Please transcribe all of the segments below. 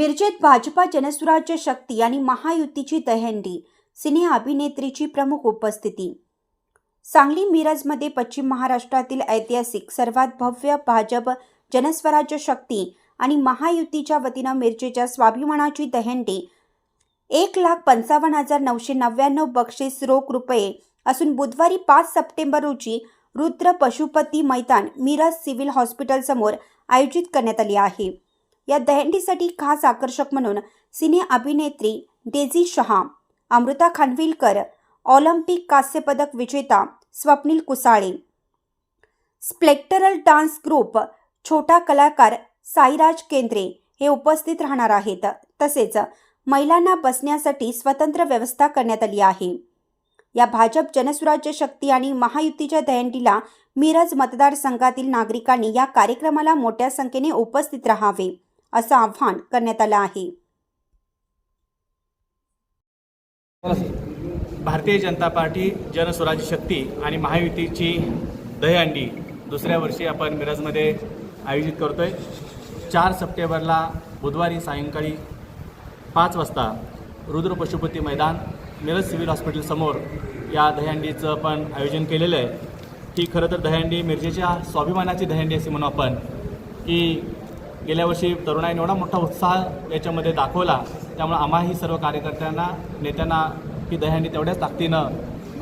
मिरजेत भाजपा जनसुराज्य शक्ती आणि महायुतीची दहंडी सिने अभिनेत्रीची प्रमुख उपस्थिती. सांगली मिरजमध्ये पश्चिम महाराष्ट्रातील ऐतिहासिक सर्वात भव्य भाजप जनस्वराज्य शक्ती आणि महायुतीच्या वतीनं मिरजेच्या स्वाभिमानाची दहंडी एक लाख पंचावन्न हजार नऊशे नव्याण्णव बक्षीस रोख रुपये असून बुधवारी पाच सप्टेंबर रोजी रुद्र पशुपती मैदान मिरज सिव्हिल हॉस्पिटलसमोर आयोजित करण्यात आली आहे. या दहंडीसाठी खास आकर्षक म्हणून सिने अभिनेत्री डेझी शहा अमृता खानविलकर ऑलिम्पिक कांस्यपदक विजेता स्वप्नील कुसाळे स्प्लेक्टरल डान्स ग्रुप छोटा कलाकार साईराज केंद्रे हे उपस्थित राहणार आहेत. तसेच महिलांना बसण्यासाठी स्वतंत्र व्यवस्था करण्यात आली आहे. या भाजप जनसुराज्य शक्ती आणि महायुतीच्या दहंडीला मिरज मतदारसंघातील नागरिकांनी या कार्यक्रमाला मोठ्या संख्येने उपस्थित राहावे. असं आव्हान करण्यात आलं आहे. भारतीय जनता पार्टी जनस्वराज्य शक्ती आणि महायुतीची दहीहंडी दुसऱ्या वर्षी आपण मिरजमध्ये आयोजित करतो आहे चार सप्टेंबरला बुधवारी सायंकाळी पाच वाजता रुद्र पशुपती मैदान मिरज सिव्हिल हॉस्पिटलसमोर या दहीहंडीचं आपण आयोजन केलेलं आहे. ही खरं तर दहीहंडी मिरजेच्या स्वाभिमानाची दहीहंडी असे म्हणू आपण की गेल्या वर्षी तरुणाईने एवढा मोठा उत्साह याच्यामध्ये दाखवला. त्यामुळे आम्हाही सर्व कार्यकर्त्यांना नेत्यांना ही दहीहंडी तेवढ्याच ताकदीनं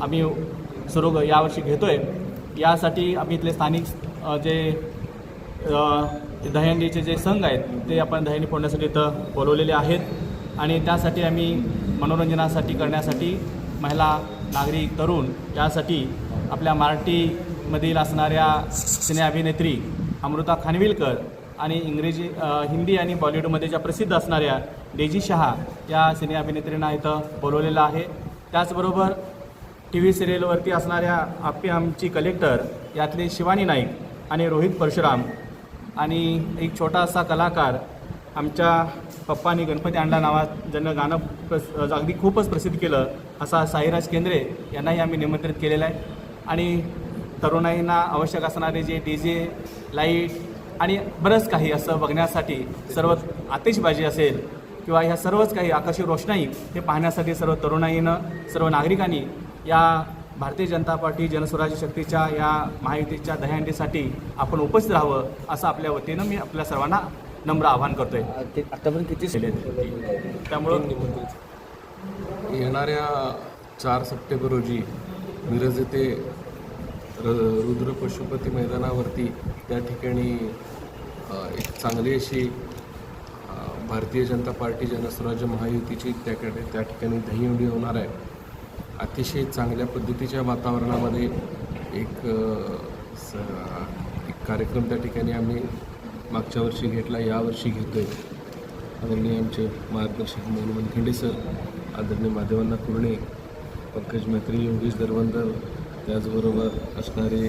आम्ही सुरू यावर्षी घेतो आहे यासाठी आम्ही इथले स्थानिक जे अ, ते जे संघ आहेत ते आपण दहीहंडी फोडण्यासाठी इथं बोलवलेले आहेत. आणि त्यासाठी आम्ही मनोरंजनासाठी करण्यासाठी महिला नागरिक तरुण यासाठी आपल्या मराठीमधील असणाऱ्या सिने अभिनेत्री अमृता खानविलकर आणि इंग्रजी हिंदी आणि बॉलिवूडमध्ये ज्या प्रसिद्ध असणाऱ्या डेजी शहा या सिने अभिनेत्रींना इथं बोलवलेलं आहे. त्याचबरोबर टी व्ही सिरियलवरती असणाऱ्या आपी आमची कलेक्टर यातले शिवानी नाईक आणि रोहित परशुराम आणि एक छोटासा कलाकार आमच्या पप्पानी गणपती आणला नावात ज्यांना गाणं प्रस अगदी खूपच प्रसिद्ध केलं असा साईराज केंद्रे यांनाही आम्ही निमंत्रित केलेलं आहे. आणि तरुणाईंना आवश्यक असणारे जे डी जे लाइट आणि बरंच काही असं बघण्यासाठी सर्व आतिषबाजी असेल किंवा ह्या सर्वच काही आकाशी रोषणाई हे पाहण्यासाठी सर्व तरुणाईनं सर्व नागरिकांनी या भारतीय जनता पार्टी जनस्वराज्य शक्तीच्या या महायुतीच्या दहीहंडीसाठी आपण उपस्थित राहावं असं आपल्या वतीनं मी आपल्या सर्वांना नम्र आवाहन करतोय. आतापर्यंत किती त्यामुळं येणाऱ्या चार सप्टेंबर रोजी मिरज येथे र रुद्र पशुपती मैदानावरती त्या ठिकाणी एक चांगली अशी भारतीय जनता पार्टी जनस्वराज्य महायुतीची त्याकडे त्या ठिकाणी दहीहंडी होणार आहे. अतिशय चांगल्या पद्धतीच्या वातावरणामध्ये एक स एक कार्यक्रम त्या ठिकाणी आम्ही मागच्या वर्षी घेतला यावर्षी घेतो आहे आदरणीय आमचे मार्गदर्शक मोहन वनखंडे सर आदरणीय माधवांना कुर्णे पंकज मैत्री योगेश दरवंदर त्याचबरोबर असणारे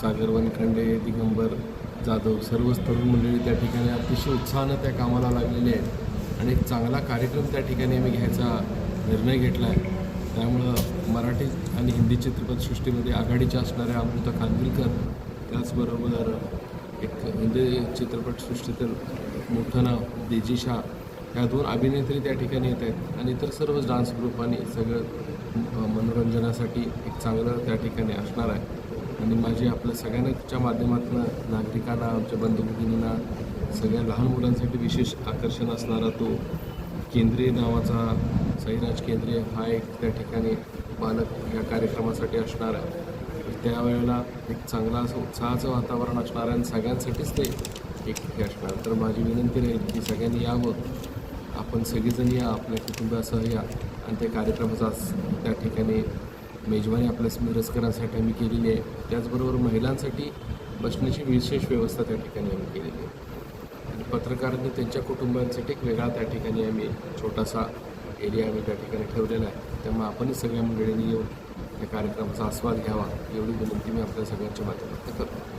सागर वनखंडे दिगंबर जाधव सर्वच तरुण मंडळी त्या ठिकाणी अतिशय उत्साहानं त्या कामाला लागलेले आहेत. आणि एक चांगला कार्यक्रम त्या ठिकाणी आम्ही घ्यायचा निर्णय घेतला आहे त्यामुळं मराठी आणि हिंदी चित्रपटसृष्टीमध्ये आघाडीच्या असणाऱ्या अमृता खानविलकर त्याचबरोबर एक हिंदी चित्रपटसृष्टीतील मोठं नाव देजी शाह ह्या दोन अभिनेत्री त्या ठिकाणी येत आहेत आणि इतर सर्व डान्स ग्रुप आणि सगळं मनोरंजनासाठी एक चांगलं त्या ठिकाणी असणार आहे. आणि माझी आपल्या सगळ्यांच्या माध्यमातून नागरिकांना आमच्या बंधुभगिनींना सगळ्या लहान मुलांसाठी विशेष आकर्षण असणारा तो केंद्रीय नावाचा सईराज केंद्रीय हा एक त्या ठिकाणी बालक या कार्यक्रमासाठी असणार आहे. त्यावेळेला एक चांगला असं उत्साहाचं वातावरण असणार आहे आणि सगळ्यांसाठीच ते एक हे असणार. तर माझी विनंती राहील की सगळ्यांनी यावं. आपण सगळेजण या आपल्या कुटुंबासह या आणि त्या कार्यक्रमाचा त्या ठिकाणी मेजवानी आपल्या मिरजकरांसाठी आम्ही केलेली आहे. त्याचबरोबर महिलांसाठी बसण्याची विशेष व्यवस्था त्या ठिकाणी आम्ही केलेली आहे. आणि पत्रकारांनी त्यांच्या कुटुंबांसाठी एक वेगळा त्या ठिकाणी आम्ही छोटासा एरिया आम्ही त्या ठिकाणी ठेवलेला आहे. त्यामुळे आपणही सगळ्या मंडळींनी येऊन त्या कार्यक्रमाचा आस्वाद घ्यावा एवढी विनंती मी आपल्या सगळ्यांच्या माध्यमातून करतो.